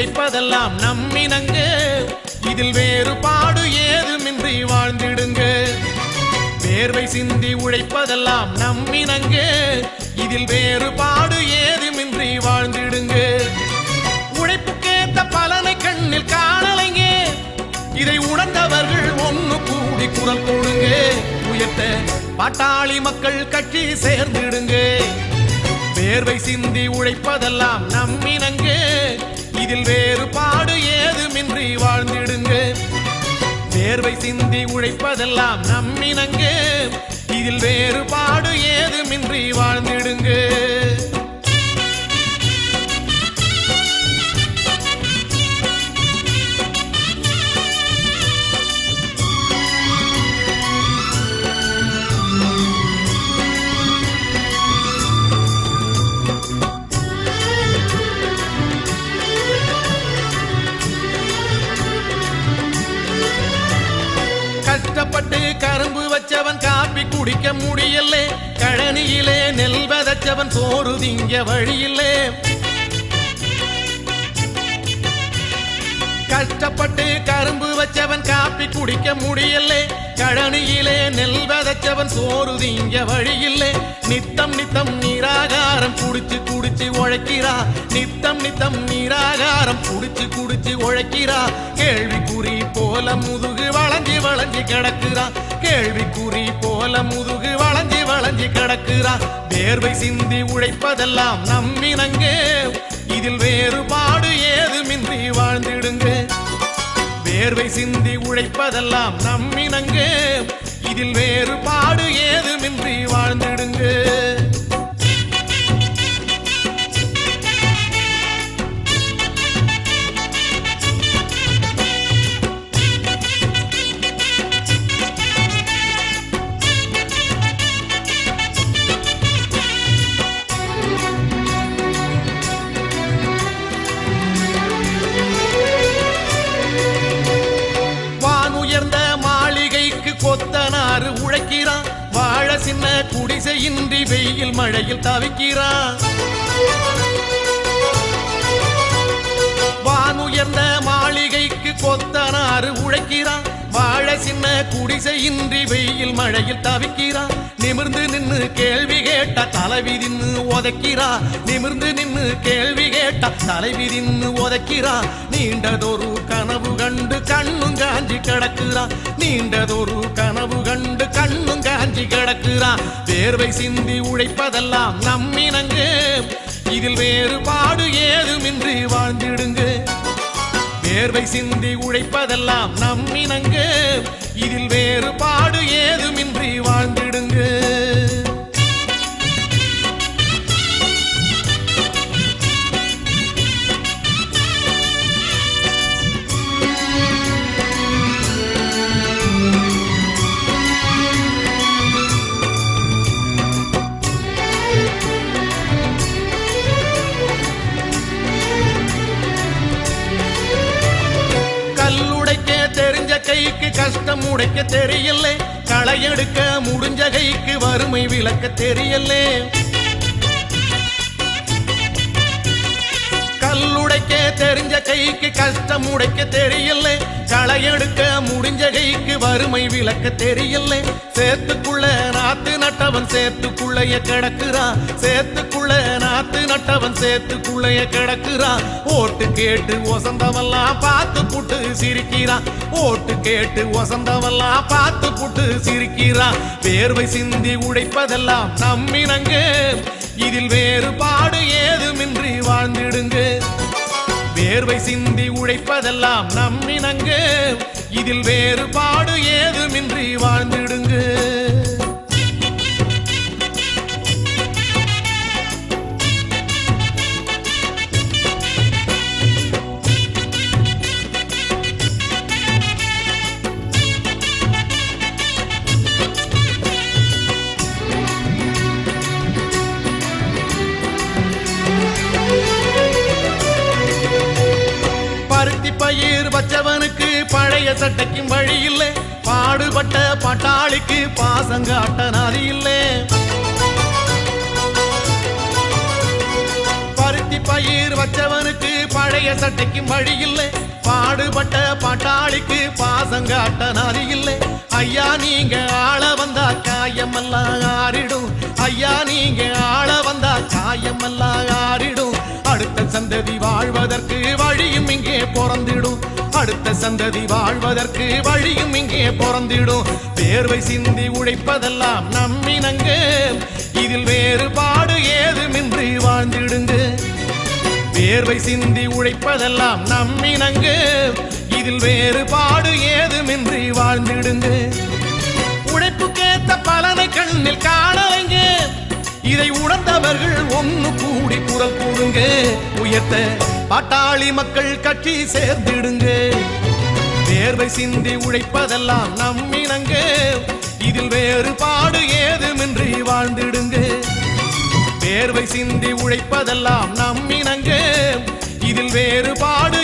உழைப்பதெல்லாம் நம்மினங்க இதில் வேறுபாடு ஏதுமின்றி வாழ்ந்திடுங்க. வேர்வை சிந்தி உழைப்பதெல்லாம் நம்மினங்க இதில் வேறுபாடு ஏதுமின்றி வாழ்ந்திடுங்க. உழைப்புக்கேத்த பலனை கண்ணில் காணலைங்க. இதை உணர்ந்தவர்கள் ஒன்று கூடி குரல் கொடுங்க. உயர்த்த பாட்டாளி மக்கள் கட்சி சேர்ந்திடுங்க. வேர்வை சிந்தி உழைப்பதெல்லாம் நம்மினங்க இதில் வேறுபாடு ஏதுமின்றி வாழ்ந்திடுங்க. வேர்வை சிந்தி உழைப்பதெல்லாம் நம்மினங்க. இதில் வேறுபாடு ஏதுமின்றி வாழ்ந்திடுங்க. குடிக்க முடியலே கழனியிலே நெல் வதச்சவன் சோறு திங்க வழியிலே. கஷ்டப்பட்டு கரும்பு வச்சவன் காப்பி குடிக்க முடியலே கழனியிலே நெல் வதச்சவன் சோறு திங்க வழியில்லை நித்தம் நித்தம் நீராகாரம் குடிச்சு குடிச்சு உழைக்கிறா நித்தம் நித்தம் நீராகாரம் குடிச்சு குடிச்சு உழைக்கிறா. கேள்விக்குறி போல முதுகு வளைஞ்சி வளைஞ்சி கிடக்குறா கேள்வி கேள்விக்குறி போல முதுகு வளைஞ்சி வளைஞ்சி கிடக்குறா. வேர்வை சிந்தி உழைப்பதெல்லாம் நம்மினங்க. இதில் வேறுபாடு ஏதுமின்றி வாழ்ந்திடுங்க. வேர்வை சிந்தி உழைப்பதெல்லாம் நம்மினங்க. இதில் வேறுபாடு ஏதுமின்றி வாழ்ந்திடுங்க. மழையில் தவிக்கிறான் வானுயர்ந்த மாளிகைக்கு கொத்தனாறு உழைக்கிறான் வாழ சின்ன குடிசையின்றி வெயில் மழையில் தவிக்கிறான் நிமிர்ந்து நின்னு கேள்வி கேட்ட தலைவி நின்னு உதைக்கிறா. நிமிர்ந்து நின்னு கேள்வி கேட்ட தலைவி நின்னு உதைக்கிறா. நீண்டதொரு கனவு கண்டு கண்ணும் காஞ்சி கிடக்குறா. நீண்டதொரு கனவு கண்டு கண்ணும் காஞ்சி கிடக்குறா. வேர்வை சிந்தி உழைப்பதெல்லாம் நம்மினங்கு இதில் வேறுபாடு ஏதுமின்றி வாழ்ந்திடுங்க. வேர்வை சிந்தி உழைப்பதெல்லாம் நம்மினங்கு இதில் வேறுபாடு ஏதுமின்றி வாழ்ந்திடுங்க. உடைக்க தெரியல. களை எடுக்க முடிஞ்ச கைக்கு வறுமை விளக்க தெரியல. கல்லுடைக்க தெரிஞ்ச கைக்கு கஷ்டம் உடைக்க தெரியல. களை எடுக்க முடிஞ்ச கைக்கு வறுமை விளக்க தெரியல. சேத்துக்குள்ள நட்டவன் சேத்துக்குள்ளைய கிடக்குறா. சேத்துக்குள்ள நாத்து நட்டவன் சேத்துக்குள்ளைய கிடக்குறா. ஓட்டு கேட்டு ஒசந்தவெல்லாம் பார்த்து புட்டு சிரிக்கிறான் ஓட்டு கேட்டு ஒசந்தவெல்லாம் பார்த்து புட்டு சிரிக்கிறான் வேர்வை சிந்தி உழைப்பதெல்லாம் நம்மினங்க. இதில் வேறுபாடு ஏதுமின்றி வாழ்ந்திடுங்க. வேர்வை சிந்தி உழைப்பதெல்லாம் நம்மினங்க. இதில் வேறுபாடு ஏதுமின்றி வாழ்ந்திடுங்க. வச்சவனுக்கு பழைய சட்டைக்கும் வழி இல்லை. பாடுபட்ட பட்டாளிக்கு பாசங்காட்ட நதி இல்லை. பருத்தி பயிர் வச்சவனுக்கு பழைய சட்டைக்கும் வழி இல்லை. பாடுபட்ட பட்டாளிக்கு பாசங்காட்ட நதி இல்லை. ஐயா நீங்க ஆள வந்தா காயமெல்லாம் ஆறிடும். ஐயா நீங்க ஆள வந்தா காயமெல்லாம் ஆறிடும். அடுத்த சந்ததி வாழ்வதற்கு வழியும் இங்கே பிறந்திடும். அடுத்த சந்ததி வாழ்வதற்கு வழியும் இங்கே பிறந்திடும். வேர்வை சிந்தி உழைப்பதெல்லாம் நம்மினங்க இதில் வேறுபாடு ஏதுமின்றி வாழ்ந்திடுங்க. வேர்வை சிந்தி உழைப்பதெல்லாம் நம்மினங்க இதில் வேறுபாடு ஏதுமின்றி வாழ்ந்திடுங்க. உழைப்புக்கேத்த பலனை கண்ணில் காணலைங்க. இதை உணர்ந்தவர்கள் ஒன்று கூடி குரல் கூடுங்க உயர்த்த பாட்டாளி மக்கள் கட்சி சேர்ந்திடுங்க. தேர்வை சிந்தி உழைப்பதெல்லாம் நம்மினங்க இதில் வேறுபாடு ஏதுமின்றி வாழ்ந்திடுங்க. தேர்வை சிந்தி உழைப்பதெல்லாம் நம்மினங்க இதில் வேறுபாடு